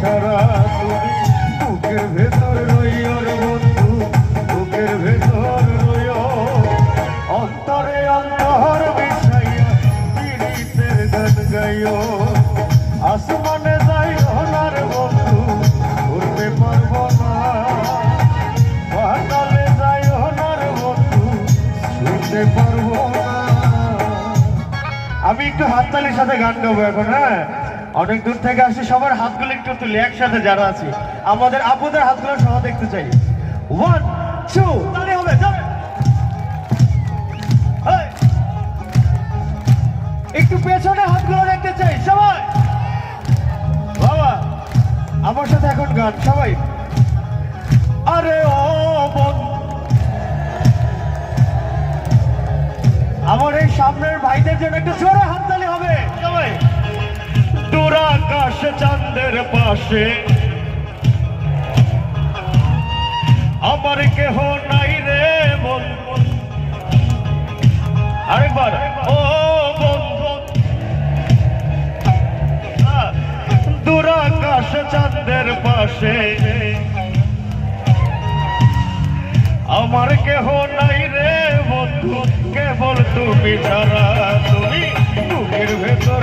ছাড়া তুমি বুকের ভেতর রইও রে বন্ধু, বুকের ভেতর রইও। অন্তরে অন্তর মিশাইয়া পীড়িতের গান গাইও। আসমানে যাই হলার বন্ধু উঠতে পারব না। পাতালে যাই হলার বন্ধু শুনতে পারব না। আমি একটু হাততালির সাথে গান গাবো এখন হ্যাঁ? অনেক দূর থেকে আসি সবার হাতগুলো একটু তুলি একসাথে যারা আছি। আমাদের আপুদের হাতগুলো সহ দেখতে চাই। ওয়ান টু তালি হবে একটু পেছনে হাতগুলো দেখতে চাই, সবাই। বাবা, আমার সাথে এখন গান, সবাই। আরে, ও আমার এই সামনের ভাইদের জন্য একটু জোরে হাততালি হবে, সবাই। দূর আকাশ পাশে। আমার কেহ নাই রে বন্ধু আরেকবার, ও বন্ধু দূর আকাশ চাঁদের পাশে। আমার কেহ নাই রে বন্ধু কেবল তুমি ছাড়া তুমি বুকের ভেতর